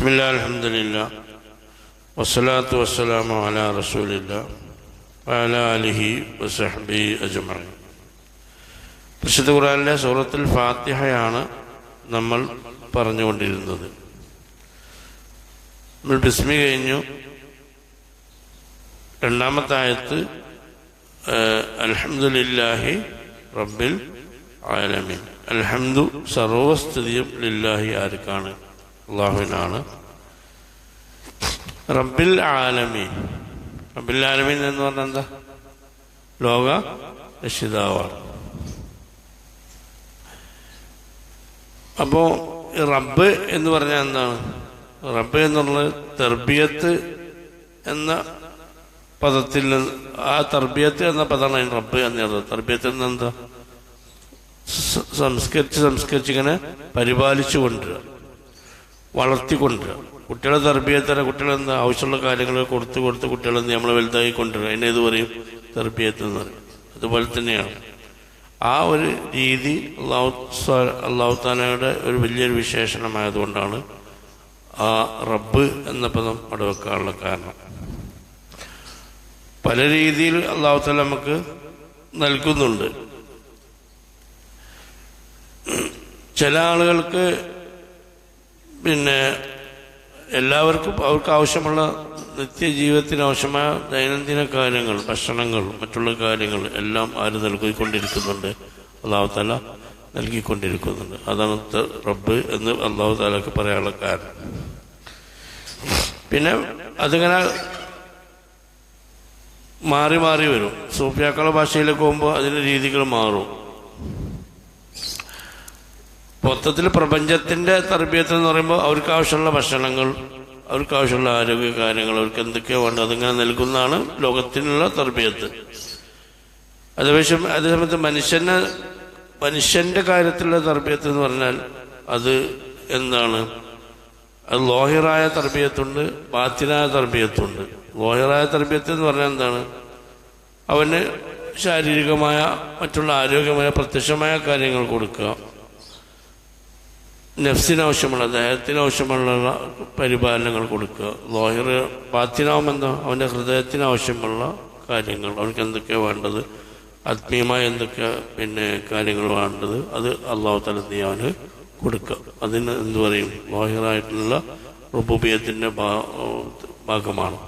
بسم الله الحمد لله والصلاة والسلام على رسول الله وعلى آله وصحبه أجمعين വിശുദ്ധ ഖുറാനിലെ സൂറത്തുൽ ഫാത്തിഹയാണ് നമ്മൾ പറഞ്ഞുകൊണ്ടിരുന്നത് നമ്മൾ ബിസ്മി കഴിഞ്ഞു രണ്ടാമത്തെ ആയത്ത് അൽഹംദുലില്ലാഹി റബ്ബിൽ ആലമീൻ അൽഹംദു സർവസ്ഥിതിയും ലില്ലാഹി ആർക്കാണ് അള്ളാഹുവിനാണ്. റബ്ബിൽ ആലമീൻ. റബ്ബിൽ ആലമീൻ എന്ന് പറഞ്ഞാൽ എന്താ? ലോക രക്ഷിതാവാണ്. അപ്പോ റബ്ബ് എന്ന് പറഞ്ഞാൽ എന്താണ്? റബ്ബ് എന്നുള്ളത് തെർബിയത്ത് എന്ന പദത്തിൽ ആ തർബിയത്ത് എന്ന പദമാണ് റബ്ബ് എന്നത് തർബിയത്ത് എന്ന് എന്താ? സ- സംസ്കരിച്ച് സംസ്കരിച്ച് ഇങ്ങനെ പരിപാലിച്ചു കൊണ്ടുവരിക വളർത്തിക്കൊണ്ടുവരിക കുട്ടികളെ തർബിയത്തര കുട്ടികളെ എന്താ ആവശ്യമുള്ള കാര്യങ്ങൾ കൊടുത്തു കൊടുത്ത് കുട്ടികളെ നമ്മൾ വലുതായി കൊണ്ടുവരിക അതിനെ ഇത് പറയും തർബിയത്ത് എന്ന് പറയും. അതുപോലെ തന്നെയാണ്. ആ ഒരു രീതി അള്ളാഹു അള്ളാഹുത്താനയുടെ ഒരു വലിയൊരു വിശേഷണമായതുകൊണ്ടാണ് ആ റബ്ബ് എന്ന പദം അവിടെ വെക്കാനുള്ള കാരണം. പല രീതിയിൽ അള്ളാഹുത്താല നമുക്ക് നൽകുന്നുണ്ട്. ചില ആളുകൾക്ക് പിന്നെ എല്ലാവർക്കും അവർക്ക് ആവശ്യമുള്ള നിത്യജീവിതത്തിന് ആവശ്യമായ ദൈനംദിന കാര്യങ്ങൾ ഭക്ഷണങ്ങൾ മറ്റുള്ള കാര്യങ്ങൾ എല്ലാം ആര് നൽകിക്കൊണ്ടിരിക്കുന്നുണ്ട്. അള്ളാഹു താല നൽകിക്കൊണ്ടിരിക്കുന്നുണ്ട്. അതാണ് റബ്ബ് എന്ന് അള്ളാഹു താലക്ക് പറയാനുള്ള കാരണം. പിന്നെ അതിങ്ങനെ മാറി മാറി വരും. സൂഫിയാക്കളുടെ ഭാഷയിലേക്ക് പോകുമ്പോൾ അതിന്റെ രീതികൾ മാറും. മൊത്തത്തിൽ പ്രപഞ്ചത്തിന്റെ തർബീയത്ത് എന്ന് പറയുമ്പോൾ അവർക്ക് ആവശ്യമുള്ള ഭക്ഷണങ്ങൾ അവർക്ക് ആവശ്യമുള്ള ആരോഗ്യ കാര്യങ്ങൾ അവർക്ക് എന്തൊക്കെയോ വേണ്ടത് അതിങ്ങനെ നൽകുന്നതാണ് ലോകത്തിനുള്ള തർബീയത്ത്. അതേപക്ഷം അതേസമയത്ത് മനുഷ്യനെ മനുഷ്യന്റെ കാര്യത്തിലുള്ള തർബീയത്ത് എന്ന് പറഞ്ഞാൽ അത് എന്താണ്? അത് ലോഹിറായ തർബീയത്തുണ്ട് ബാത്തിനായ തർബീയത്തുണ്ട്. ലോഹിറായ തർബീയത്ത് എന്ന് പറഞ്ഞാൽ എന്താണ്? അവന് ശാരീരികമായ മറ്റുള്ള ആരോഗ്യമായ പ്രത്യക്ഷമായ കാര്യങ്ങൾ കൊടുക്കുക. നഫ്സിനാവശ്യമുള്ള ദേഹത്തിനാവശ്യമുള്ള പരിപാലനങ്ങൾ കൊടുക്കുക. ലോഹിർ പാത്തിനാവുമെന്നോ അവന്റെ ഹൃദയത്തിനാവശ്യമുള്ള കാര്യങ്ങൾ. അവർക്ക് എന്തൊക്കെയാണ് വേണ്ടത്? ആത്മീയമായ എന്തൊക്കെ പിന്നെ കാര്യങ്ങൾ വേണ്ടത്? അത് അള്ളാഹു തല നീ അവന് കൊടുക്കുക. അതിന് എന്തു പറയും? ലോഹിറായിട്ടുള്ള റുബുബിയത്തിന്റെ ഭാഗമാണ്.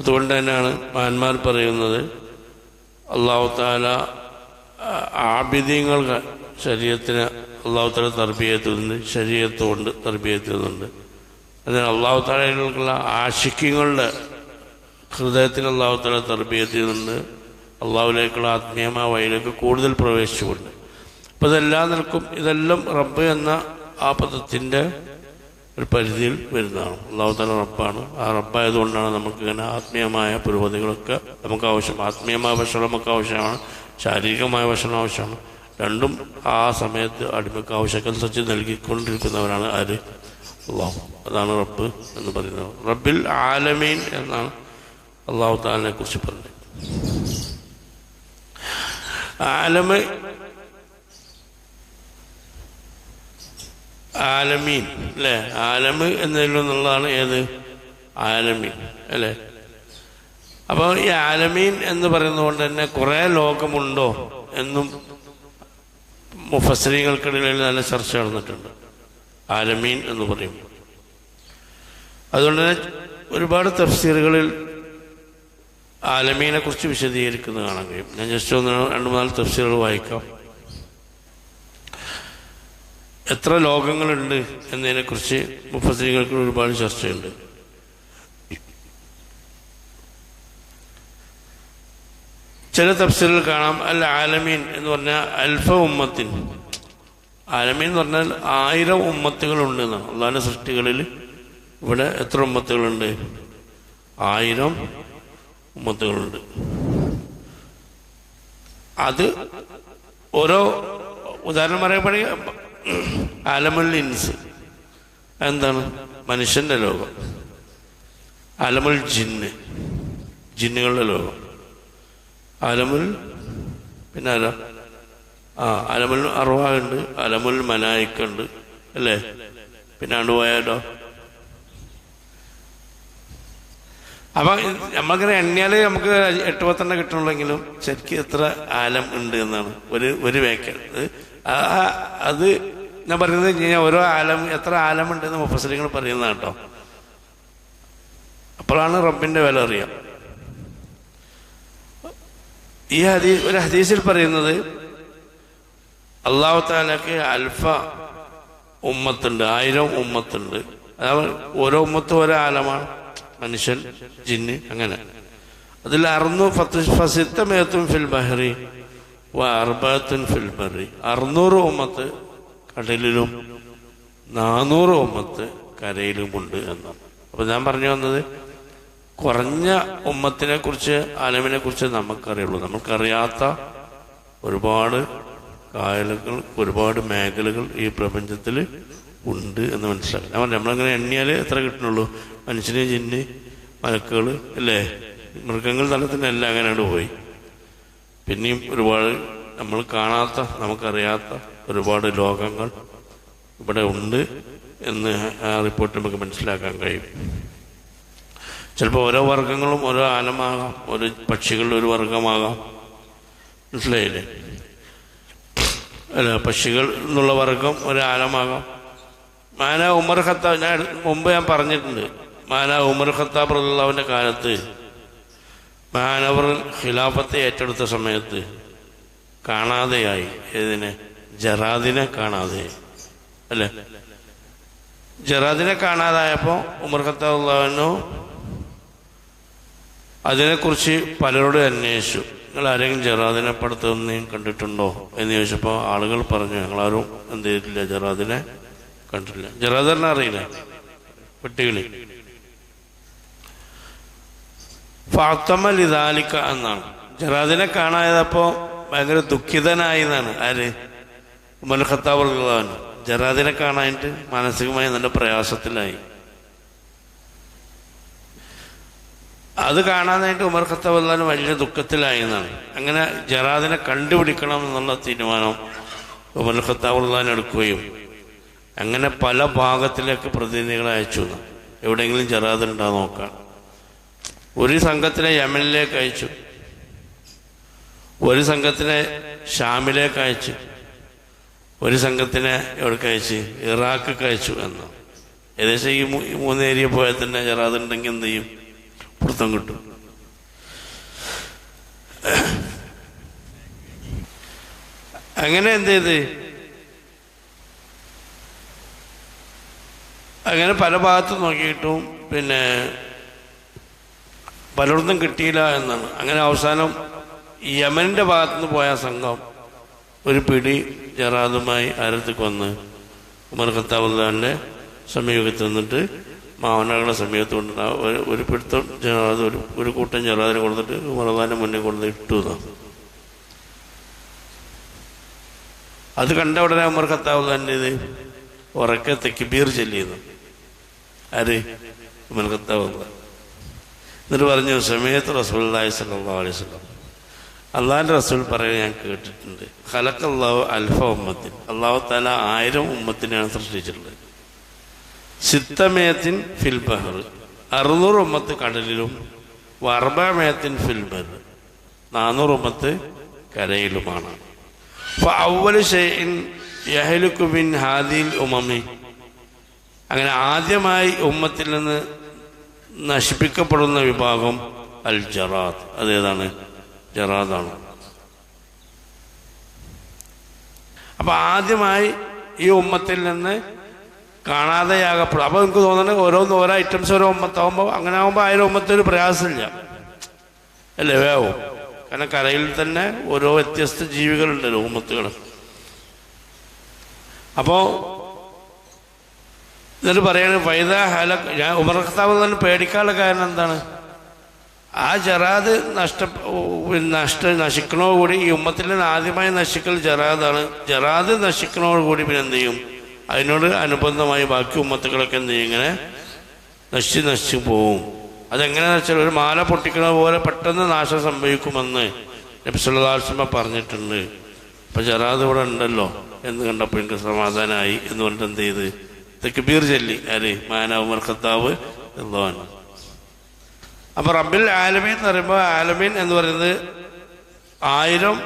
അതുകൊണ്ട് തന്നെയാണ് മഹാന്മാർ പറയുന്നത് അള്ളാഹു താല ആബിദ്യങ്ങൾ ശരീരത്തിന് അള്ളാഹു താല തർബീയത്തുന്നുണ്ട് ശരീരത്ത് കൊണ്ട് തർബീയത്തുന്നുണ്ട്. അതിനാൽ അള്ളാഹു താലയിലുള്ള ആശിക്യങ്ങളുടെ ഹൃദയത്തിൽ അള്ളാഹു താല തർബീയത്തുന്നുണ്ട്. അള്ളാഹുലേക്കുള്ള ആത്മീയമായ വഴിയിലേക്ക് കൂടുതൽ പ്രവേശിച്ചുകൊണ്ട്. അപ്പം ഇതെല്ലാം നിൽക്കും ഇതെല്ലാം റബ്ബ് എന്ന ആ പദത്തിന്റെ ഒരു പരിധിയിൽ വരുന്നതാണ്. അള്ളാഹു താല റബ്ബാണ്. ആ റബ്ബായതുകൊണ്ടാണ് നമുക്ക് ഇങ്ങനെ ആത്മീയമായ പുരോഗതികളൊക്കെ നമുക്ക് ആവശ്യം. ആത്മീയമായ ഭക്ഷണം നമുക്ക് ആവശ്യമാണ്. ശാരീരികമായ ഭക്ഷണം ആവശ്യമാണ്. രണ്ടും ആ സമയത്ത് അടിമക്ക് ആവശ്യമനുസരിച്ച് നൽകിക്കൊണ്ടിരിക്കുന്നവരാണ് ആര്? അള്ളാഹു. അതാണ് റബ്ബ് എന്ന് പറയുന്നത്. റബ്ബിൽ ആലമീൻ എന്നാണ് അള്ളാഹു താലിനെ കുറിച്ച് പറഞ്ഞത്. ആലമ ആലമീൻ അല്ലേ? ആലമ് എന്നതിൽ നിന്നുള്ളതാണ് ഏത്? ആലമീൻ അല്ലേ? അപ്പോൾ ഈ ആലമീൻ എന്ന് പറയുന്നത് കൊണ്ട് തന്നെ കുറേ ലോകമുണ്ടോ എന്നും മുഫസരികൾക്കിടയിൽ നല്ല ചർച്ച നടന്നിട്ടുണ്ട്. ആലമീൻ എന്ന് പറയും. അതുകൊണ്ട് തന്നെ ഒരുപാട് തഫ്സീറുകളിൽ ആലമീനെ കുറിച്ച് വിശദീകരിക്കുന്നത് കാണാൻ കഴിയും. ഞാൻ ജസ്റ്റ് ഒന്ന് രണ്ട് മൂന്നാൽ തഫ്സീറുകൾ വായിക്കാം. എത്ര ലോകങ്ങളുണ്ട് എന്നതിനെക്കുറിച്ച് മുഫസരികൾക്ക് ഒരുപാട് ചർച്ചയുണ്ട്. ചില തഫ്സീലുകൾ കാണാം. അൽ ആലമീൻ എന്ന് പറഞ്ഞാൽ അൽഫ ഉമ്മത്തിൻ. ആലമീൻ എന്ന് പറഞ്ഞാൽ ആയിരം ഉമ്മത്തുകളുണ്ട് എന്നാണ്. അള്ളാഹിന്റെ സൃഷ്ടികളിൽ ഇവിടെ എത്ര ഉമ്മത്തുകളുണ്ട്? ആയിരം ഉമ്മത്തുകളുണ്ട്. അത് ഓരോ ഉദാഹരണം പറയുമ്പോഴേക്കും ആലമുൽ ഇൻസ്. എന്താണ് മനുഷ്യന്റെ ലോകം. അലമുൽ ജിന്ന്. ജിന്നുകളുടെ ലോകം. അലമുൽ പിന്നെ ആരാ? ആ അലമുൽ അറുവാണ്ട് അലമുൽ മലായിക്കുണ്ട് അല്ലേ? പിന്നെ പോയാലോ? അപ്പൊ നമ്മളിങ്ങനെ എണ്ണിയാൽ നമുക്ക് എട്ട് പത്തെണ്ണം കിട്ടണമെങ്കിലും ശരിക്കും എത്ര ആലം ഉണ്ട് എന്നാണ്. ഒരു ഒരു വേക്കൽ അത് ഞാൻ പറയുന്നത് കഴിഞ്ഞാൽ ഓരോ ആലം എത്ര ആലം ഉണ്ട് എന്ന് മുഫസലിങ്ങൾ പറയുന്നതാണ് കേട്ടോ. അപ്പോഴാണ് റബ്ബിന്റെ വില അറിയാം. ഈ ഹദീ ഒരു ഹദീസിൽ പറയുന്നത് അള്ളാഹു താലക്ക് അൽഫ ഉമ്മത്തുണ്ട് ആയിരം ഉമ്മത്തുണ്ട്. അതാ ഓരോ ഉമ്മത്തും ഓരോ ആലമാണ്. മനുഷ്യൻ ജിന്ന് അങ്ങനെ. അതിൽ അറുന്നൂ ഫസിത്തമേത്തും ഫിൽ ബഹറി അർബത്തുൻ ഫിൽ ബറി അറുന്നൂറ് ഉമ്മത്ത് കടലിലും നാനൂറ് ഉമ്മത്ത് കരയിലുമുണ്ട് എന്നാണ് അപ്പൊ ഞാൻ പറഞ്ഞു വന്നത് കുറഞ്ഞ ഉമ്മത്തിനെ കുറിച്ച് ആലമിനെ കുറിച്ച് നമുക്കറിയുള്ളൂ. നമുക്കറിയാത്ത ഒരുപാട് കായലുകൾ ഒരുപാട് മേഖലകൾ ഈ പ്രപഞ്ചത്തിൽ ഉണ്ട് എന്ന് മനസ്സിലാക്കി. ഞാൻ നമ്മളങ്ങനെ എണ്ണിയാൽ എത്ര കിട്ടണുള്ളൂ മനുഷ്യന് ജിന്ന് മലക്കുകൾ അല്ലേ? മൃഗങ്ങൾ തലത്തിന് എല്ലാം അങ്ങനെയാണ് പോയി. പിന്നെയും ഒരുപാട് നമ്മൾ കാണാത്ത നമുക്കറിയാത്ത ഒരുപാട് ലോകങ്ങൾ ഇവിടെ ഉണ്ട് എന്ന് ആ റിപ്പോർട്ട് നമുക്ക് മനസ്സിലാക്കാൻ കഴിയും. ചിലപ്പോൾ ഓരോ വർഗങ്ങളും ഓരോ ആലമാകാം ഓരോ പക്ഷികളുടെ ഒരു വർഗമാകാം. മനസ്സിലായില്ലേ? അല്ല പക്ഷികൾ എന്നുള്ള വർഗം ഒരു ആലമാകാം മാന ഉമർ ഖത്താബ് ഞാൻ മുമ്പ് ഞാൻ പറഞ്ഞിട്ടുണ്ട്. മാന ഉമർ ഖത്താബ് റളിയല്ലാഹുവിന്റെ കാലത്ത് മാനവർ ഖിലാഫത്തെ ഏറ്റെടുത്ത സമയത്ത് കാണാതെയായി. ഏതിനെ? ജറാദിനെ കാണാതെ അല്ലേ? ജറാദിനെ കാണാതായപ്പോൾ ഉമർ ഖത്താബ് അള്ളാഹുനു അതിനെക്കുറിച്ച് പലരോടും അന്വേഷിച്ചു. നിങ്ങൾ ആരെങ്കിലും ജറാദിനെ പടുത്തൊന്നും കണ്ടിട്ടുണ്ടോ? എന്ന് ചോദിച്ചപ്പോൾ ആളുകൾ പറഞ്ഞു ഞങ്ങളാരും എന്ത് ചെയ്തിട്ടില്ല ജറാദിനെ കണ്ടിട്ടില്ല. ജറാദറിനെ അറിയില്ല. വെട്ടുകിളി. ഫാത്തമൽ ഇതാലിക്ക എന്നാണ്. ജറാദിനെ കാണാതപ്പോ ഭയങ്കര ദുഃഖിതനായി എന്നാണ്. ആര്? ഉമർ ഖത്താബ് ജറാദിനെ കാണാനായിട്ട് മാനസികമായി നല്ല പ്രയാസത്തിലായി. അത് കാണാനായിട്ട് ഉമർ ഖത്താബ് അള്ളഹാൻ വലിയ ദുഃഖത്തിലായി എന്നാണ്. അങ്ങനെ ജറാദിനെ കണ്ടുപിടിക്കണം എന്നുള്ള തീരുമാനം ഉമർ ഖത്താബ് അള്ളഹാൻ എടുക്കുകയും അങ്ങനെ പല ഭാഗത്തിലേക്ക് പ്രതിനിധികളെ അയച്ചു. എവിടെയെങ്കിലും ജറാദ് ഉണ്ടോ നോക്കാൻ ഒരു സംഘത്തിനെ യമനിലേക്ക് അയച്ചു. ഒരു സംഘത്തിനെ ഷാമിലേക്ക് അയച്ചു. ഒരു സംഘത്തിനെ എവിടേക്ക് അയച്ചു? ഇറാഖ് അയച്ചു എന്ന്. ഏകദേശം ഈ മൂന്ന് ഏരിയ പോയാൽ തന്നെ ജറാദ് ഉണ്ടെങ്കിൽ എന്ത് ചെയ്യും? പിടുത്തം കിട്ടും അങ്ങനെ എന്ത് ചെയ്ത്? അങ്ങനെ പല ഭാഗത്തും നോക്കിയിട്ടും പിന്നെ പലയിടത്തും കിട്ടിയില്ല എന്നാണ്. അങ്ങനെ അവസാനം യമനിന്റെ ഭാഗത്തുനിന്ന് പോയ സംഘം ഒരു പിടി ജറാദുമായി ആരത്തേക്ക് വന്ന് ഉമർ ഖത്താബുല്ലാന്റെ സമീപത്ത് നിന്നിട്ട് മാവനകളുടെ സമയത്ത് കൊണ്ട് ഒരു പിടുത്തം ജറാദ് ഒരു ഒരു കൂട്ടം ജറാദിനെ കൊടുത്തിട്ട് ഉമർദാന്റെ മുന്നിൽ കൊണ്ട് ഇട്ടു അത് കണ്ട ഉടനെ അമർ കത്താവ് തന്നെ ഇത് ഉറക്കെ തെക്കിബീർ ചെല്ലിയത് ആര്? ഉമർ കത്താവ് എന്നിട്ട് പറഞ്ഞു സമയത്ത് റസൂലുള്ളാഹി സ്വല്ലല്ലാഹു അലൈഹി വസല്ലം. അള്ളാഹിന്റെ റസൂൽ പറയുന്നത് ഞാൻ കേട്ടിട്ടുണ്ട്. അള്ളാഹു അൽഫ ഉമ്മത്തിൻ. അള്ളാഹു താല ആയിരം ഉമ്മത്തിനെയാണ് സൃഷ്ടിച്ചിട്ടുള്ളത്. സിത്തമയത്തിൻ ഫിൽബഹർ അറുന്നൂറ് ഉമ്മത്ത് കടലിലും വർബമേത്തിൻ ഫിൽ ബർ നാനൂറ് ഉമ്മത്ത് കരയിലുമാണ്. അവൽ ഷെയ്ൻ യഹലുക്കു ബിൻ ഹാദിൽ ഉമമി. അങ്ങനെ ആദ്യമായി ഉമ്മത്തിൽ നിന്ന് നശിപ്പിക്കപ്പെടുന്ന വിഭാഗം അൽ ജറാദ്. അതേതാണ് ജറാദാണ്. അപ്പൊ ആദ്യമായി ഈ ഉമ്മത്തിൽ നിന്ന് കാണാതെയാകപ്പെടും. അപ്പൊ നമുക്ക് തോന്നുന്നത് ഓരോന്ന് ഓരോ ഐറ്റംസ് ഓരോ ഒമ്പത്താവുമ്പോൾ അങ്ങനെ ആകുമ്പോൾ ആയിരം ഒമ്പത്തൊരു പ്രയാസമില്ല. അല്ലേ? വേവും കാരണം കരയിൽ തന്നെ ഓരോ വ്യത്യസ്ത ജീവികളുണ്ട് ഉമ്മത്തുകൾ അപ്പോൾ എന്നിട്ട് പറയാണ് വൈദ ഹല ഞാൻ ഉമർ ഖത്താബ് തന്നെ പേടിക്കാനുള്ള കാരണം എന്താണ്? ആ ജറാദ് നഷ്ട നഷ്ട നശിക്കണോടുകൂടി ഈ ഉമ്മത്തിൽ ആദ്യമായി നശിക്കൽ ജറാദാണ്. ജറാദ് നശിക്കണോടുകൂടി പിന്നെ എന്ത് ചെയ്യും? അതിനോട് അനുബന്ധമായി ബാക്കി ഉമ്മത്തുകളൊക്കെ എന്ത് ഇങ്ങനെ നശിച്ച് നശിച്ചു പോവും. അതെങ്ങനെയാണെന്ന് വെച്ചാൽ ഒരു മാല പൊട്ടിക്കണ പോലെ പെട്ടെന്ന് നാശം സംഭവിക്കുമെന്ന് നബ്സുല്ലാസ്മ പറഞ്ഞിട്ടുണ്ട്. അപ്പൊ ജറാദ് ഇവിടെ ഉണ്ടല്ലോ എന്ന് കണ്ടപ്പോൾ എനിക്ക് സമാധാനമായി എന്ന് പറഞ്ഞിട്ട് എന്ത് ചെയ്ത്? തെക്കുബീർ ചൊല്ലി. ആര്? മാന ഉമർ എന്തോൻ അപ്പൊ റബ്ബിൽ ആലമീൻ എന്ന് പറയുമ്പോൾ ആലമീൻ എന്ന് പറയുന്നത് ആയിരം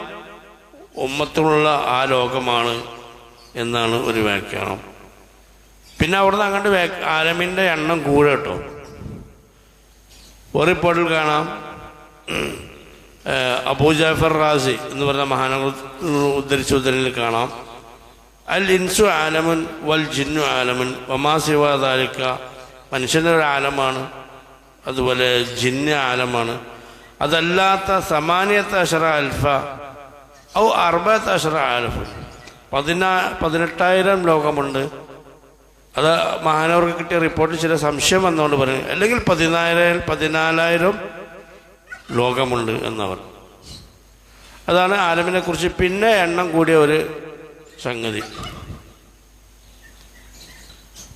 ഉമ്മത്തുള്ള ആ ലോകമാണ്. എന്നാണ് ഒരു വ്യാഖ്യാനം. പിന്നെ അവിടുന്ന് അങ്ങോട്ട് വ്യാ- ആലമീന്റെ എണ്ണം കൂടെ കേട്ടോ. ഒരു കാണാം. അബൂ ജാഫർ റാസി എന്ന് പറഞ്ഞ മഹാനങ്ങൾ ഉദ്ധരിച്ച ഉദ്ധരണിൽ കാണാം. അൽ ഇൻസു ആലമുൻ വൽ ജിന്നു ആലമുൻ വമാ താലിക്ക മനുഷ്യന്റെ ഒരു ആലമാണ് അതുപോലെ ജിന്ന ആലമാണ്. അതല്ലാത്ത സമാനിയത്ത് അഷറ അൽഫ ഔ അറുപത്ത് അഷറ ആലഫ് പതിനാ പതിനെട്ടായിരം ലോകമുണ്ട്. അത് മഹാനവർക്ക് കിട്ടിയ റിപ്പോർട്ടിൽ ചില സംശയം വന്നുകൊണ്ട് പറഞ്ഞു അല്ലെങ്കിൽ പതിനായിരം പതിനാലായിരം ലോകമുണ്ട് എന്നവർ. അതാണ് ആലമിനെ കുറിച്ച് പിന്നെ എണ്ണം കൂടിയ ഒരു സംഗതി.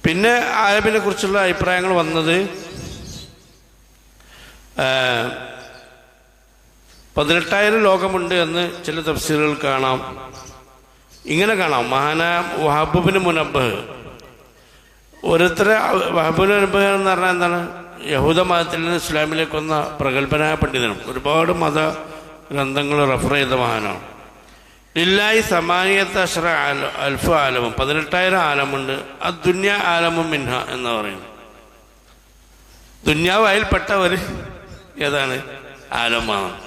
പിന്നെ ആലമിനെ കുറിച്ചുള്ള അഭിപ്രായങ്ങൾ വന്നത് പതിനെട്ടായിരം ലോകമുണ്ട് എന്ന് ചില തഫ്സീലുകൾ കാണാം. ഇങ്ങനെ കാണാം. മഹാന വഹബുബിന് മുനബ് ഓരോരുത്തരെ വഹബുബിന് മുനബ് എന്ന് പറഞ്ഞാൽ എന്താണ്? യഹൂദ മതത്തിൽ നിന്ന് ഇസ്ലാമിലേക്ക് വന്ന പ്രഗത്ഭനായ പണ്ഡിതനും ഒരുപാട് മത ഗ്രന്ഥങ്ങൾ റെഫർ ചെയ്ത മഹാനാണ്. ലില്ലായി സമാനിയത്ത് അഷ്ര ആല അൽഫ് ആലമും പതിനെട്ടായിരം ആലമുണ്ട്. ആ ദുന്യ ആലമും മിൻഹ എന്ന് പറയുന്നു. ദുന്യാവ് അതിൽപ്പെട്ട ഏതാണ്? ആലമാണ്.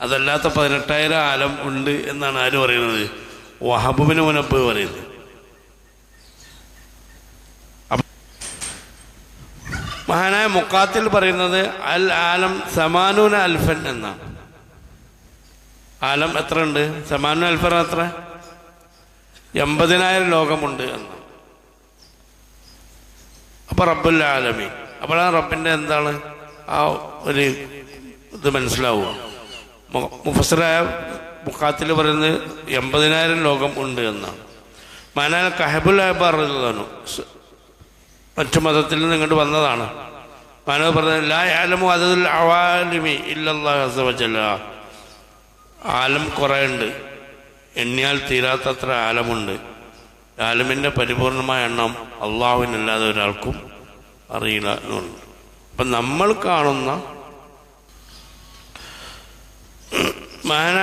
അതല്ലാത്ത പതിനെട്ടായിരം ആലം ഉണ്ട് എന്നാണ് ആര് പറയുന്നത്? വഹബുബിന് മുനപ്പ് പറയുന്നത്. മഹാനായ മുക്കാത്തിൽ പറയുന്നത് അൽ ആലം സമാനൂന അൽഫൻ എന്നാണ് ആലം എത്ര ഉണ്ട്? സമാനു അൽഫൻ എത്ര? എൺപതിനായിരം ലോകമുണ്ട് എന്ന്. അപ്പൊ റബ്ബുൽ ആലമി അപ്പോൾ ആ റബ്ബിന്റെ എന്താണ്? ആ ഒരു ഇത് മനസ്സിലാവുക. മുഫസറായ മുക്കാത്തിൽ പറയുന്നത് എൺപതിനായിരം ലോകം ഉണ്ട് എന്നാണ്. മാനാൽ കഹബുൽ പറഞ്ഞതാണ് മറ്റു മതത്തിൽ നിന്ന് ഇങ്ങോട്ട് വന്നതാണ്. മാനവ് പറഞ്ഞത് ലാ ആലമു അതിൽ അവാലിമി ഇല്ലല്ലാഹല്ല ആലം കുറേ ഉണ്ട്. എണ്ണിയാൽ തീരാത്തത്ര ആലമുണ്ട്. ആലമിന്റെ പരിപൂർണമായ എണ്ണം അള്ളാഹുവിനല്ലാതെ ഒരാൾക്കും അറിയില്ല എന്നുണ്ട്. അപ്പം നമ്മൾ കാണുന്ന മഹാന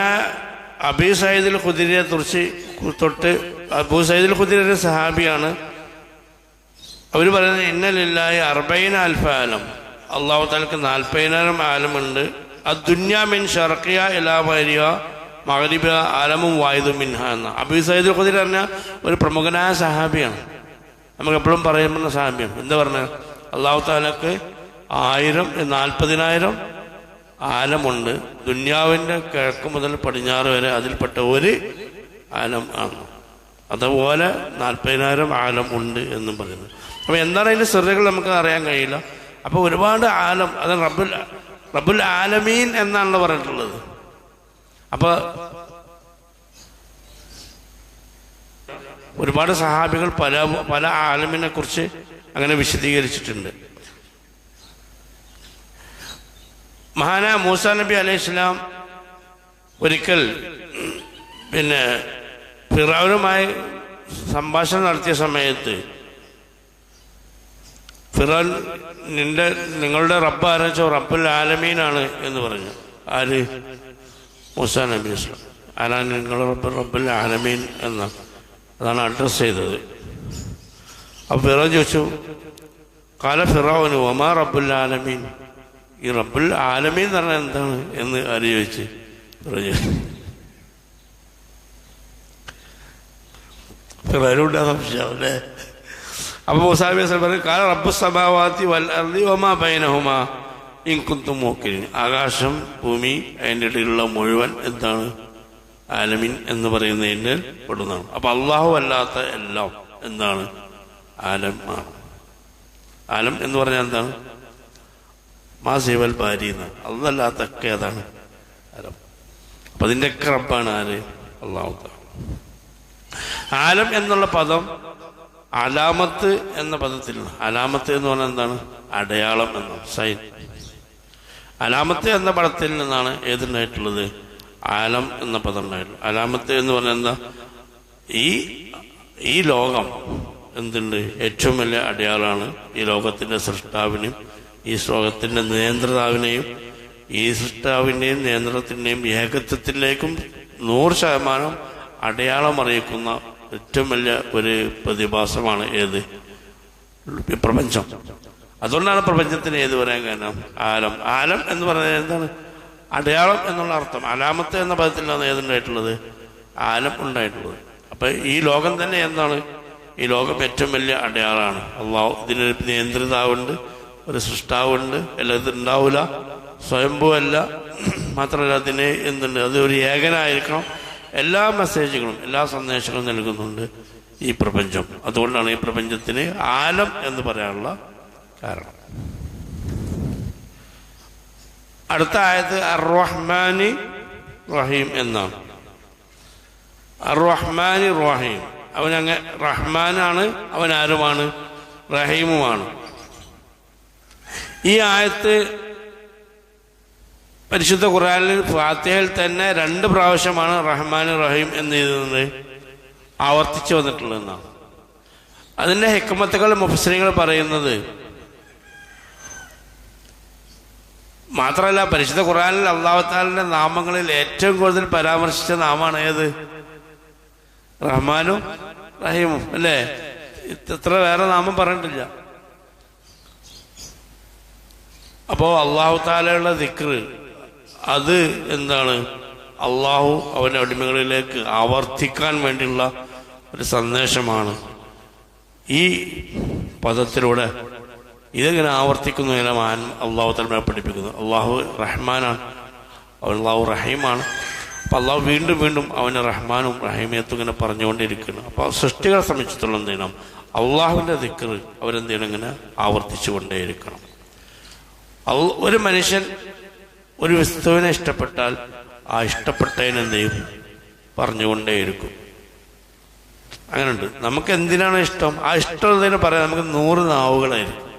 അബി സയ്യിദുൽ ഖുദിരിയെ കുറിച്ച് തൊട്ട് അബൂ സയ്യിദുൽ ഖുദിരി ഒരു സഹാബിയാണ്. അവർ പറയുന്നത് ഇന്നലില്ലായി അർബൈന അൽഫ ആലം അള്ളാഹു താലക്ക് നാൽപ്പതിനായിരം ആലമുണ്ട്. മിൻ ഷർക്കിയ ഇലാബരിയ മകരിബ ആലമും വായുതും മിൻഹ എന്ന. അബി സയ്യിദുൽ ഖുദിരി പറഞ്ഞ ഒരു പ്രമുഖനായ സഹാബിയാണ്. നമുക്ക് എപ്പോഴും പറയുന്ന സഹാബിയാണ്. എന്താ പറഞ്ഞത്? അള്ളാഹു താലക്ക് ആയിരം നാൽപ്പതിനായിരം ആലമുണ്ട് ദുന്യാവിന്റെ കിഴക്ക് മുതൽ പടിഞ്ഞാറ് വരെ അതിൽപ്പെട്ട ഒരു ആലം ആണ്. അതുപോലെ നാൽപ്പതിനായിരം ആലം ഉണ്ട് എന്നും പറയുന്നു. അപ്പോൾ എന്താണ് അതിന്റെ ശ്രദ്ധകൾ നമുക്ക് അറിയാൻ കഴിയില്ല. അപ്പോൾ ഒരുപാട് ആലം അത് റബ്ബുൽ റബ്ബുൽ ആലമീൻ എന്നാണല്ലോ പറഞ്ഞിട്ടുള്ളത്. അപ്പോൾ ഒരുപാട് സഹാബികൾ പല പല ആലമിനെ കുറിച്ച് അങ്ങനെ വിശദീകരിച്ചിട്ടുണ്ട്. മഹാനായ മൂസ നബി അലൈഹി ഇസ്ലാം ഒരിക്കൽ പിന്നെ ഫിറാവിനുമായി സംഭാഷണം നടത്തിയ സമയത്ത് ഫിറാൻ നിന്റെ നിങ്ങളുടെ റബ്ബ് ആരച്ചോ റബ്ബുൽ ആലമീനാണ് എന്ന് പറഞ്ഞു. ആര്? മൂസ നബി ഇസ്ലാം ആരാ നിങ്ങളുടെ റബ്ബ് റബ്ബുൽ ആലമീൻ എന്ന. അതാണ് അഡ്രസ് ചെയ്തത്. അപ്പോൾ ഫിറോൻ ചോദിച്ചു കാല ഫിറാവിന് ഒമാ റബ്ബുൽ ആലമീൻ? ഈ റബ്ബുൽ ആലമി എന്ന് പറഞ്ഞാൽ എന്താണ് എന്ന് ആര് ചോദിച്ച് പറഞ്ഞു ഫിറാനുണ്ട് സംശയം അല്ലേ അപ്പൊ മുസാബി പറഞ്ഞു കാല റബ്ബു സമാവാത്തി വൽ അർദി വമാ ബൈനഹുമാ ഇൻകുന്തും മോക്കിന് ആകാശം ഭൂമി അതിന്റെ ഇടയിലുള്ള മുഴുവൻ എന്താണ്? ആലമിൻ എന്ന് പറയുന്നതിന്റെ പെടുന്നതാണ് അപ്പൊ അള്ളാഹു അല്ലാത്ത എല്ലാം എന്താണ്? ആലം ആണ്. ആലം എന്ന് പറഞ്ഞാൽ എന്താണ്? മാ സേവൽ ഭാര്യ എന്നാണ് അതല്ലാത്തൊക്കെ അതാണ്. അരം അപ്പൊ അതിന്റെയൊക്കെ റബ്ബാണ് ആര്? അള്ളാഹു ആലം എന്നുള്ള പദം അലാമത്ത് എന്ന പദത്തിൽ അലാമത്ത് എന്ന് പറഞ്ഞാൽ എന്താണ്? അടയാളം എന്ന സൈൻ. അലാമത്ത് എന്ന പദത്തിൽ നിന്നാണ് ഏതുണ്ടായിട്ടുള്ളത് ആലം എന്ന പദം ഉണ്ടായിട്ടുള്ളത്. അലാമത്ത് എന്ന് പറഞ്ഞാൽ എന്താ? ഈ ഈ ലോകം എന്തുണ്ട്? ഏറ്റവും വലിയ അടയാളാണ് ഈ ലോകത്തിന്റെ സൃഷ്ടാവിനെയും ഈ ശ്ലോകത്തിന്റെ നിയന്ത്രതാവിനെയും ഈ സൃഷ്ടാവിന്റെയും നിയന്ത്രണത്തിന്റെയും ഏകത്വത്തിലേക്കും നൂറ് ശതമാനം അടയാളം അറിയിക്കുന്ന ഏറ്റവും വലിയ ഒരു പ്രതിഭാസമാണ് ഏത്? പ്രപഞ്ചം. അതുകൊണ്ടാണ് പ്രപഞ്ചത്തിന് ഏത് പറയാൻ കാരണം? ആലം. ആലം എന്ന് പറയുന്നത് എന്താണ്? അടയാളം എന്നുള്ള അർത്ഥം. അലാമത്ത് എന്ന പദത്തിലാണ് ഏതുണ്ടായിട്ടുള്ളത് ആലം ഉണ്ടായിട്ടുള്ളത്. അപ്പൊ ഈ ലോകം തന്നെ എന്താണ്? ഈ ലോകം ഏറ്റവും വലിയ അടയാളമാണ്. അള്ളാഹു ഇതിനൊരു നിയന്ത്രിതാവുണ്ട്. ഒരു സൃഷ്ടാവുണ്ട്. അല്ലെങ്കിൽ ഇതുണ്ടാവില്ല ഉണ്ടാവില്ല സ്വയംഭൂ അല്ല മാത്രമല്ല അതിന് എന്തുണ്ട്? അത് ഒരു ഏകനായിരിക്കണം. എല്ലാ മെസ്സേജുകളും എല്ലാ സന്ദേശങ്ങളും നൽകുന്നുണ്ട് ഈ പ്രപഞ്ചം. അതുകൊണ്ടാണ് ഈ പ്രപഞ്ചത്തിന് ആലം എന്ന് പറയാനുള്ള കാരണം. അടുത്ത ആയത് അർറഹ്മാനി റഹീം എന്നാണ്. അർറഹ്മാനി റഹീം. അവൻ അങ്ങ് റഹ്മാനാണ് അവൻ ആരുമാണ് റഹീമുമാണ്. ഈ ആയത്ത് പരിശുദ്ധ ഖുറാനിൽ ഫാത്തിഹയിൽ തന്നെ രണ്ട് പ്രാവശ്യമാണ് റഹ്മാൻ റഹീം എന്ന് എഴുതുന്നത്. ആവർത്തിച്ചു വന്നിട്ടുള്ളതെന്നാണ് അതിന്റെ ഹെക്കമത്തുകൾ മുഫസരികൾ പറയുന്നത്. മാത്രമല്ല പരിശുദ്ധ ഖുറാനിൽ അള്ളാഹത്താലിന്റെ നാമങ്ങളിൽ ഏറ്റവും കൂടുതൽ പരാമർശിച്ച നാമാണ് ഏത്? റഹ്മാനും റഹീമും അല്ലേ? ഇത്ര വേറെ നാമം പറഞ്ഞിട്ടില്ല. അപ്പോ അള്ളാഹു താലയുടെ ദിക്റ് അത് എന്താണ്? അള്ളാഹു അവന്റെ അടിമകളിലേക്ക് ആവർത്തിക്കാൻ വേണ്ടിയുള്ള ഒരു സന്ദേശമാണ്. ഈ പദത്തിലൂടെ ഇതെങ്ങനെ ആവർത്തിക്കുന്നു എന്ന അള്ളാഹു തലമെ പഠിപ്പിക്കുന്നു. അള്ളാഹു റഹ്മാനാണ്. അവൻ അള്ളാഹു റഹീമാണ്. അപ്പൊ അള്ളാഹു വീണ്ടും വീണ്ടും അവന് റഹ്മാനും റഹീമിയത്തും ഇങ്ങനെ പറഞ്ഞുകൊണ്ടിരിക്കുന്നു. അപ്പൊ സൃഷ്ടികളെ സംബന്ധിച്ചിടത്തോളം എന്ത് ചെയ്യണം? അള്ളാഹുവിന്റെ ദിക്കറ് അവരെന്ത് ചെയ്യണം? ഇങ്ങനെ ആവർത്തിച്ചു കൊണ്ടേയിരിക്കണം ഒരു മനുഷ്യൻ ഒരു വസ്തുവിനെ ഇഷ്ടപ്പെട്ടാൽ ആ ഇഷ്ടപ്പെട്ടതിനെന്ത് ചെയ്യും? പറഞ്ഞുകൊണ്ടേയിരിക്കും. അങ്ങനെയുണ്ട് നമുക്ക് എന്തിനാണ് ഇഷ്ടം? ആ ഇഷ്ടമുള്ളതിന് പറയാൻ നമുക്ക് നൂറ് നാവുകളായിരിക്കും.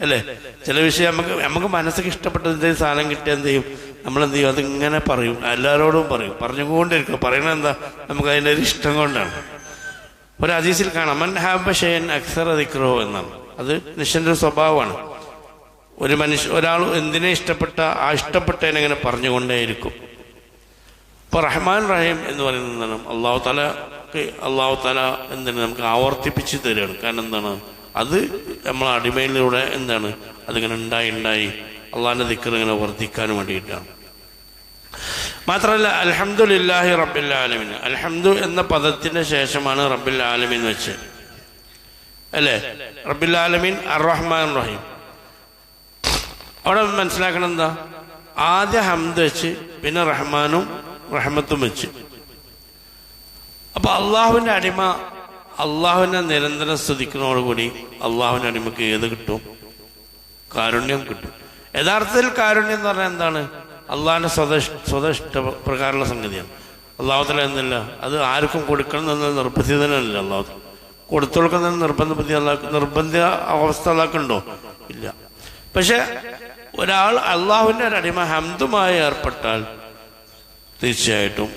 അല്ലേ? ചില വിഷയം നമുക്ക് നമുക്ക് മനസ്സിക്ക് ഇഷ്ടപ്പെട്ട എന്തെങ്കിലും സാധനം കിട്ടിയ എന്ത് ചെയ്യും? നമ്മൾ എന്ത് ചെയ്യും? അതിങ്ങനെ പറയും. എല്ലാവരോടും പറയും. പറഞ്ഞുകൊണ്ടിരിക്കും പറയണത് എന്താ നമുക്ക് അതിന്റെ ഒരു ഇഷ്ടം കൊണ്ടാണ്. ഒരു അതീസിൽ കാണാം. മൻ ഹാബ ഷെയൻ അക്സർ അതിക്രോ എന്നാണ്. അത് നിശ്ചന്റെ സ്വഭാവമാണ്. ഒരു മനുഷ്യ ഒരാൾ എന്തിനെ ഇഷ്ടപ്പെട്ട ആ ഇഷ്ടപ്പെട്ടതിനെങ്ങനെ പറഞ്ഞുകൊണ്ടേയിരിക്കും. ഇപ്പൊ റഹ്മാൻ റഹീം എന്ന് പറയുന്നത് എന്താണ്? അള്ളാഹു തല അള്ളാഹു തല എന്താണ് നമുക്ക് ആവർത്തിപ്പിച്ച് തരികയാണ് കാരണം എന്താണ്? അത് നമ്മളെ അടിമയിലൂടെ എന്താണ്? അതിങ്ങനെ ഉണ്ടായി ഉണ്ടായി അള്ളാഹിന്റെ ദിക്കർ ഇങ്ങനെ വർദ്ധിക്കാൻ വേണ്ടിയിട്ടാണ്. മാത്രമല്ല അലഹമുല്ലാഹി റബ്ബിൽ ആലമിൻ. അൽഹംദു എന്ന പദത്തിന്റെ ശേഷമാണ് റബ്ബിൽ ആലമിൻ വെച്ച്. അല്ലേ? റബ്ബിൽ ആലമീൻ അർ റഹ്മാൻ റഹീം. അവിടെ മനസ്സിലാക്കണം എന്താ? ആദ്യ ഹംദ് വെച്ച് പിന്നെ റഹ്മാനും റഹ്മത്തും വെച്ച്. അപ്പൊ അള്ളാഹുവിന്റെ അടിമ അള്ളാഹുവിനെ നിരന്തരം സ്തുതിക്കുന്നതോടുകൂടി അള്ളാഹുവിന്റെ അടിമക്ക് ഏത് കിട്ടും? കാരുണ്യം കിട്ടും. യഥാർത്ഥത്തിൽ കാരുണ്യം എന്ന് പറഞ്ഞാൽ എന്താണ്? അള്ളാഹിന്റെ സ്വതഷ് സ്വതഷ്ട പ്രകാരമുള്ള സംഗതിയാണ്. അള്ളാഹുത്തല എന്നില്ല അത് ആർക്കും കൊടുക്കണം എന്ന നിർബന്ധിതനല്ല അള്ളാഹു കൊടുത്തു കൊടുക്കുന്ന നിർബന്ധ നിർബന്ധ അവസ്ഥ ഉണ്ടോ? ഇല്ല. പക്ഷെ ഒരാൾ അള്ളാഹുവിന്റെ ഒരു അടിമ ഹംദുമായി ഏർപ്പെട്ടാൽ തീർച്ചയായിട്ടും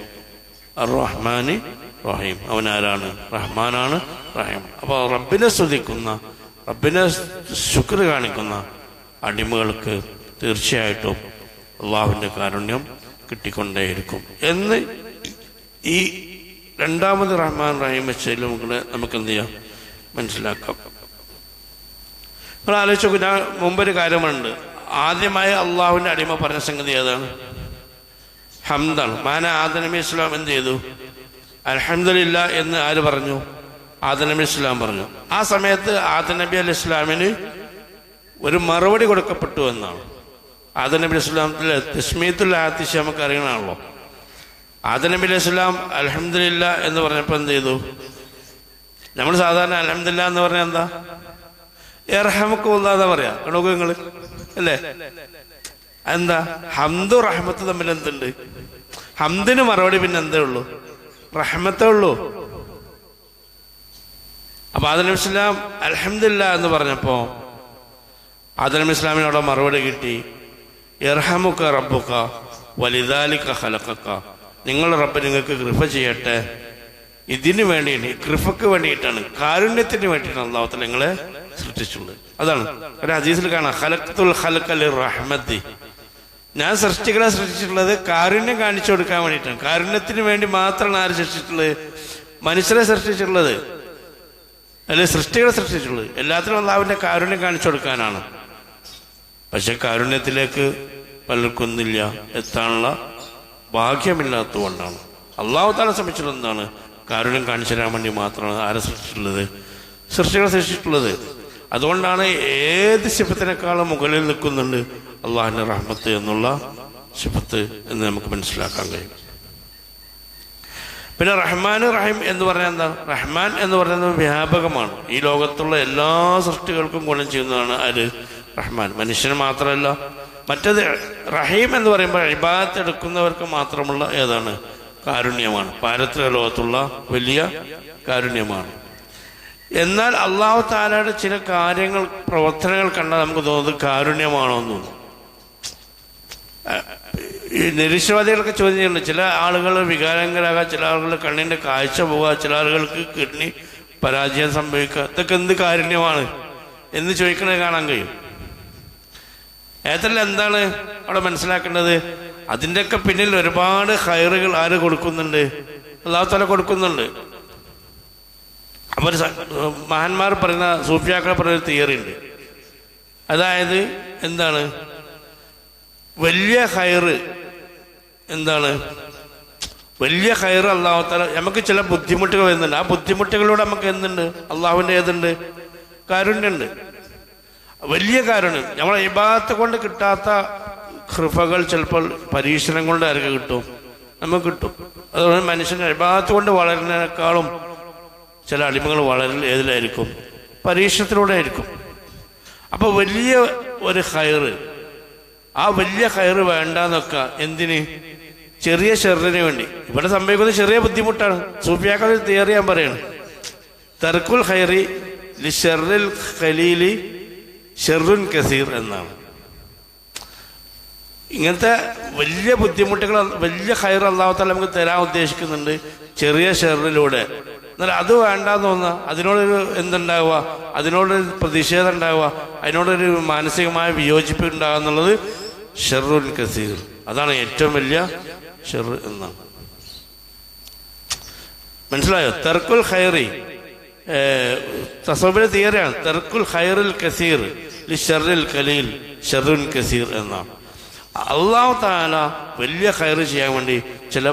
റഹ്മാനി റഹീം. അവൻ ആരാണ് റഹ്മാനാണ് റഹീം. അപ്പോൾ റബ്ബിനെ സ്തുതിക്കുന്ന റബ്ബിനെ ശുക്ർ കാണിക്കുന്ന അടിമകൾക്ക് തീർച്ചയായിട്ടും അള്ളാഹുവിന്റെ കാരുണ്യം കിട്ടിക്കൊണ്ടേയിരിക്കും. എന്ന് ഈ രണ്ടാമത് റഹ്മാൻ റഹീം വെച്ചതിൽ നമുക്ക് നമുക്ക് എന്ത് ചെയ്യാം? മനസ്സിലാക്കാം. നിങ്ങൾ ആലോചിച്ചു ഞാൻ മുമ്പൊരു കാര്യമുണ്ട്. ആദ്യമായി അള്ളാഹുവിന്റെ അടിമ പറഞ്ഞ സംഗതി ഏതാണ്? ഹംദാണ്. മാന ആദനബി ഇസ്ലാം എന്ത് ചെയ്തു? അലഹമില്ല എന്ന് ആര് പറഞ്ഞു? ആദനബി ഇസ്ലാം പറഞ്ഞു. ആ സമയത്ത് ആദനബി അലി ഇസ്ലാമിന് ഒരു മറുപടി കൊടുക്കപ്പെട്ടു എന്നാണ്. ആദനബി ഇസ്ലാമത്തിലെ തസ്മീത്തുൽ ആത്തിശ നമുക്ക് അറിയണമല്ലോ ആദനബി അലി ഇസ്ലാം അലഹമില്ല എന്ന് പറഞ്ഞപ്പോൾ എന്ത് ചെയ്തു? നമ്മൾ സാധാരണ അലഹമില്ല എന്ന് പറഞ്ഞാൽ എന്താ? എർഹമക്കുള്ള പറയാ. കണോക്ക് നിങ്ങൾ. അല്ലേ? എന്താ? ഹംദു റഹ്മത്ത് തമ്മിൽ എന്തുണ്ട്? ഹംദിന് മറുപടി പിന്നെ എന്തേ ഉള്ളൂ? റഹ്മത്തേ ഉള്ളൂ. അപ്പൊ ആദം ഇസ്ലാം അലഹമില്ല എന്ന് പറഞ്ഞപ്പോ ആദം ഇസ്ലാമിനോട് മറുപടി കിട്ടി. ഇർഹമുക്ക റബ്ബുക്ക വലുതാലിക്ക ഹലക്കക്ക നിങ്ങൾ റബ്ബ് നിങ്ങൾക്ക് കൃപ ചെയ്യട്ടെ. ഇതിനു വേണ്ടിയിട്ട് കൃപക്ക് വേണ്ടിയിട്ടാണ് കാരുണ്യത്തിന് വേണ്ടിയിട്ടാണ് നിങ്ങളെ സൃഷ്ടിച്ചുള്ളത് അതാണ്. ഒരു ഹദീസിൽ കാണാം ഹലക്തുൽ ഹലക്കൽ റഹ്മത്തി ഞാൻ സൃഷ്ടികളെ സൃഷ്ടിച്ചിട്ടുള്ളത് കാരുണ്യം കാണിച്ചു കൊടുക്കാൻ വേണ്ടിയിട്ടാണ്. കാരുണ്യത്തിന് വേണ്ടി മാത്രമാണ് ആര് സൃഷ്ടിച്ചിട്ടുള്ളത്? മനുഷ്യരെ സൃഷ്ടിച്ചിട്ടുള്ളത്. അല്ലെ സൃഷ്ടികളെ സൃഷ്ടിച്ചിട്ടുള്ളത്. എല്ലാത്തിനും അള്ളാവിന്റെ കാരുണ്യം കാണിച്ചു കൊടുക്കാനാണ്. പക്ഷെ കാരുണ്യത്തിലേക്ക് പലർക്കൊന്നില്ല എത്താനുള്ള ഭാഗ്യമില്ലാത്തതുകൊണ്ടാണ്. അള്ളാഹു താനെ ശ്രമിച്ചിട്ടുള്ളത് എന്താണ്? കാരുണ്യം കാണിച്ചു തരാൻ വേണ്ടി മാത്രമാണ് ആരെ സൃഷ്ടിച്ചിട്ടുള്ളത്? സൃഷ്ടികളെ സൃഷ്ടിച്ചിട്ടുള്ളത് അതുകൊണ്ടാണ് ഏത് ശിഫത്തിനേക്കാളും മുകളിൽ നിൽക്കുന്നുണ്ട് അള്ളാഹിന്റെ റഹ്മത്ത് എന്നുള്ള ശിഫത്ത് എന്ന് നമുക്ക് മനസ്സിലാക്കാൻ കഴിയും. പിന്നെ റഹ്മാൻ റഹീം എന്ന് പറഞ്ഞാൽ എന്താ? റഹ്മാൻ എന്ന് പറയുന്നത് വ്യാപകമാണ്. ഈ ലോകത്തുള്ള എല്ലാ സൃഷ്ടികൾക്കും ഗുണം ചെയ്യുന്നതാണ് അത് റഹ്മാൻ. മനുഷ്യന് മാത്രമല്ല മറ്റത് റഹീം എന്ന് പറയുമ്പോൾ ഇബാദത്ത് എടുക്കുന്നവർക്ക് മാത്രമുള്ള ഏതാണ്? കാരുണ്യമാണ്. പാരത്രിക ലോകത്തുള്ള വലിയ കാരുണ്യമാണ്. എന്നാൽ അള്ളാഹു താലയുടെ ചില കാര്യങ്ങൾ പ്രവർത്തനങ്ങൾ കണ്ടാൽ നമുക്ക് തോന്നുന്നത് കാരുണ്യമാണോ എന്ന് ഈ നിരീശ്വരവാദികളൊക്കെ ചോദ്യം ചില ആളുകൾ വികാരങ്ങളാകാം ചില ആളുകൾ കണ്ണിന്റെ കാഴ്ച പോവുക ചില ആളുകൾക്ക് കിഡ്നി പരാജയം സംഭവിക്കുക ഇതൊക്കെ എന്ത് കാരുണ്യമാണ് എന്ന് ചോദിക്കണത് കാണാൻ കഴിയും. ഏതല്ല എന്താണ് അവിടെ മനസ്സിലാക്കേണ്ടത്? അതിന്റെയൊക്കെ പിന്നിൽ ഒരുപാട് ഹയറുകൾ ആര് കൊടുക്കുന്നുണ്ട്? അള്ളാഹു തല കൊടുക്കുന്നുണ്ട്. അവർ മഹാന്മാർ പറയുന്ന സൂഫിയാക്കൾ പറയുന്ന തിയറി ഉണ്ട്. അതായത് എന്താണ്? വലിയ ഹയറ് എന്താണ്? വലിയ ഹയർ അള്ളാഹുത്താല നമുക്ക് ചില ബുദ്ധിമുട്ടുകൾ വരുന്നുണ്ട്. ആ ബുദ്ധിമുട്ടുകളിലൂടെ നമുക്ക് എന്തുണ്ട്? അള്ളാഹുവിന്റെ ഏതുണ്ട്? കാരുണ്യുണ്ട്. വലിയ കാരുണ്യം നമ്മളെ ഇബാദത്ത് കൊണ്ട് കിട്ടാത്ത കൃപകൾ ചിലപ്പോൾ പരീക്ഷണം കൊണ്ട് ആർക്ക് കിട്ടും? നമുക്ക് കിട്ടും. അതുകൊണ്ട് മനുഷ്യൻ ഇബാദത്ത് കൊണ്ട് വളരുന്നതിനേക്കാളും ചില അടിമകൾ വളരെ ഏതിലായിരിക്കും? പരീക്ഷണത്തിലൂടെ ആയിരിക്കും അപ്പോൾ വലിയ ഒരു ഹയറ് ആ വലിയ ഹയറ് വേണ്ടെന്നൊക്കെ എന്തിന്? ചെറിയ ഷെറിന് വേണ്ടി. ഇവിടെ സംഭവിക്കുന്നത് ചെറിയ ബുദ്ധിമുട്ടാണ്. സൂഫിയാക്കൾ തിയറി ഞാൻ പറയാണ്. തെർക്കുൽ ഹൈറി ഷെറിൽ ഖലീലി ഷെറുൻ കസീർ എന്നാണ്. ഇങ്ങനത്തെ വലിയ ബുദ്ധിമുട്ടുകൾ വലിയ ഹൈർ അള്ളാഹത്താൽ നമുക്ക് തരാൻ ഉദ്ദേശിക്കുന്നുണ്ട്. ചെറിയ ഷെറിലൂടെ എന്നാൽ അത് വേണ്ടെന്ന് തോന്നുക അതിനോടൊരു എന്തുണ്ടാവുക? അതിനോടൊരു പ്രതിഷേധം ഉണ്ടാവുക അതിനോടൊരു മാനസികമായ വിയോജിപ്പ് ഉണ്ടാകുക എന്നുള്ളത് ഷെറുൽ കസീർ. അതാണ് ഏറ്റവും വലിയ ഷെർ എന്നാണ്. മനസ്സിലായോ? തെർക്കുൽ ഹൈറി തസോബിലെ തിയറിയാണ്. തെർക്കുൽ ഹൈറുൽ കസീർ ഷെറിൽ കലീൽ ഷെറുൻ കസീർ എന്നാണ്. അള്ളാഹു താല വലിയ ഹൈറ് ചെയ്യാൻ വേണ്ടി ചില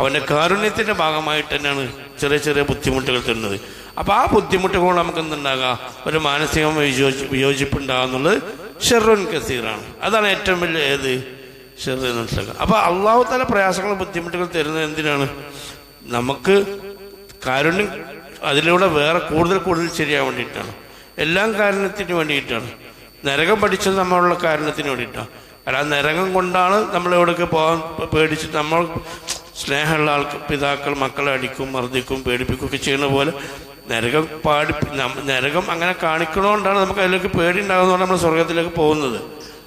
അവന്റെ കാരുണ്യത്തിന്റെ ഭാഗമായിട്ട് തന്നെയാണ് ചെറിയ ചെറിയ ബുദ്ധിമുട്ടുകൾ തരുന്നത്. അപ്പോൾ ആ ബുദ്ധിമുട്ടുകൾ നമുക്ക് എന്തുണ്ടാകാം ഒരു മാനസിക വിയോജി വിയോജിപ്പുണ്ടാകുന്നുള്ളത് ഷെറുൻ കസീറാണ്. അതാണ് ഏറ്റവും വലിയ ഏത്? ഷെറു മനസ്സിലാക്കുക. അപ്പോൾ അള്ളാഹു തല പ്രയാസങ്ങൾ ബുദ്ധിമുട്ടുകൾ തരുന്നത് എന്തിനാണ്? നമുക്ക് കാരുണ്യം അതിലൂടെ വേറെ കൂടുതൽ കൂടുതൽ ശരിയാൻ വേണ്ടിയിട്ടാണ്. എല്ലാം കാരണത്തിന് വേണ്ടിയിട്ടാണ്. നരകം പഠിച്ചത് നമ്മളുള്ള കാരണത്തിന് വേണ്ടിയിട്ടാണ്. അല്ല നരകം കൊണ്ടാണ് നമ്മൾ പോകാൻ പേടിച്ചിട്ട് നമ്മൾ സ്നേഹമുള്ള ആൾക്ക് പിതാക്കൾ മക്കളെ അടിക്കും മർദ്ദിക്കും പേടിപ്പിക്കും ഒക്കെ ചെയ്യുന്ന പോലെ നരകം പാടി നരകം അങ്ങനെ കാണിക്കണോണ്ടാണ് നമുക്ക് അതിലേക്ക് പേടി ഉണ്ടാകുന്നതുകൊണ്ട് നമ്മൾ സ്വർഗത്തിലേക്ക് പോകുന്നത്.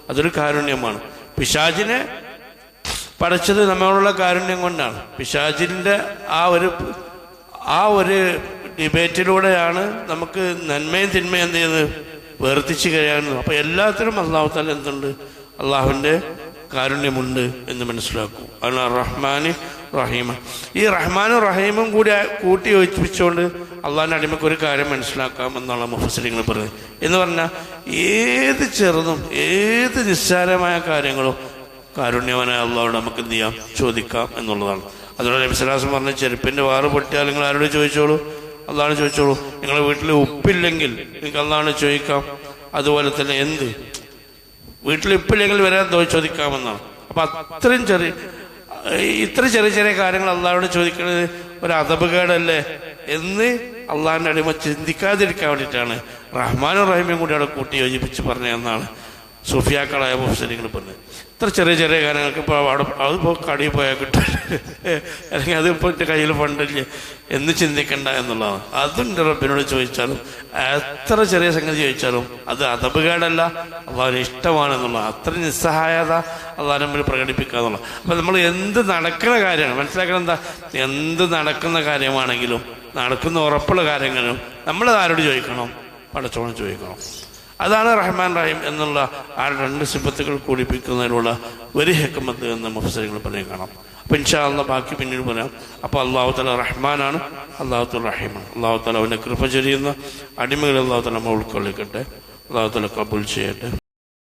അതൊരു കാരുണ്യമാണ്. പിശാചിനെ പഠിച്ചത് നമ്മളോടുള്ള കാരുണ്യം കൊണ്ടാണ്. പിശാചിന്റെ ആ ഒരു ആ ഒരു ഡിബേറ്റിലൂടെയാണ് നമുക്ക് നന്മയും തിന്മയും എന്ത് ചെയ്യുന്നത്? വേർതിച്ച് കഴിയാവുന്നത് അപ്പോൾ എല്ലാത്തിനും അള്ളാഹുത്താൽ എന്തുണ്ട്? അള്ളാഹുവിന്റെ കാരുണ്യമുണ്ട് എന്ന് മനസ്സിലാക്കൂ. അതാണ് റഹ്മാൻ റഹീമ. ഈ റഹ്മാനും റഹീമും കൂടി കൂട്ടി യോജിപ്പിച്ചുകൊണ്ട് അള്ളാഹിന്റെ അടിമക്ക് ഒരു കാര്യം മനസ്സിലാക്കാം എന്നുള്ള മുഫസരിങ്ങൾ പറയുന്നത് എന്ന് പറഞ്ഞാൽ ഏത് ചെറുതും ഏത് നിസ്സാരമായ കാര്യങ്ങളും കാരുണ്യവനായ അള്ളാഹോട് നമുക്ക് എന്ത് ചെയ്യാം? ചോദിക്കാം എന്നുള്ളതാണ്. അതുകൊണ്ട് നബിസ്ലാസം പറഞ്ഞ ചെരുപ്പിന്റെ വാറ് പൊട്ടിയാൽ നിങ്ങൾ ആരോട് ചോദിച്ചോളൂ? അള്ളാഹ് ചോദിച്ചോളൂ. നിങ്ങളുടെ വീട്ടിൽ ഉപ്പില്ലെങ്കിൽ നിങ്ങൾക്ക് അള്ളാഹ് ചോദിക്കാം. അതുപോലെ തന്നെ എന്ത്? വീട്ടിൽ ഇപ്പില്ലെങ്കിൽ വരാൻ ചോദിക്കാമെന്നാണ്. അപ്പൊ അത്രയും ചെറിയ ഇത്ര ചെറിയ ചെറിയ കാര്യങ്ങൾ അള്ളാഹോട് ചോദിക്കുന്നത് ഒരു അതപകേടല്ലേ എന്ന് അള്ളാഹിന്റെ അടിമ ചിന്തിക്കാതിരിക്കാൻ വേണ്ടിയിട്ടാണ്. റഹ്മാനും റഹീമയും കൂടി അവിടെ കൂട്ടി യോജിപ്പിച്ച് പറഞ്ഞു പറഞ്ഞതെന്നാണ്. സൂഫിയാക്കളായ മുഫ്സരികൾ പറഞ്ഞു. ഇത്ര ചെറിയ ചെറിയ കാര്യങ്ങൾക്ക് ഇപ്പോൾ അവിടെ അതിപ്പോൾ കടി പോയാൽ കിട്ടും. അല്ലെങ്കിൽ അതിപ്പോൾ എന്റെ കയ്യിൽ ഫണ്ടില്ല. എന്ന് ചിന്തിക്കണ്ട എന്നുള്ളതാണ്. അതും എന്റെ റബ്ബിനോട് ചോദിച്ചാലും എത്ര ചെറിയ സംഗതി ചോദിച്ചാലും അത് അതപകേടല്ല. അള്ളാഹിന് ഇഷ്ടമാണെന്നുള്ള അത്ര നിസ്സഹായത അള്ളാഹിനെ മുമ്പിൽ പ്രകടിപ്പിക്കുക എന്നുള്ളത് അപ്പം നമ്മൾ എന്ത് നടക്കുന്ന കാര്യമാണ്? മനസ്സിലാക്കണം എന്താ? എന്ത് നടക്കുന്ന കാര്യമാണെങ്കിലും നടക്കുന്ന ഉറപ്പുള്ള കാര്യങ്ങളും നമ്മൾ ആരോട് ചോദിക്കണം? പടച്ചോണം ചോദിക്കണം. അതാണ് റഹ്മാൻ റഹീം എന്നുള്ള ആ രണ്ട് സിബത്തുകൾ കൂടിപ്പിക്കുന്നതിനുള്ള ഒരു ഹെക്കമത്ത് എന്ന് മഫസരങ്ങൾ പറയാൻ കാണാം. അപ്പം ഇൻഷാല്ല ബാക്കി പിന്നീട് പറയാം. അപ്പോൾ അള്ളാഹു തല റഹ്മാനാണ് അള്ളാഹു തല റഹീമാണ്. അള്ളാഹു തല അവന്റെ കൃപ ചൊരിയുന്ന അടിമകൾ അള്ളാഹു തല നമ്മൾ ഉൾക്കൊള്ളിക്കട്ടെ. അള്ളാഹു തല കബുൽ ചെയ്യട്ടെ.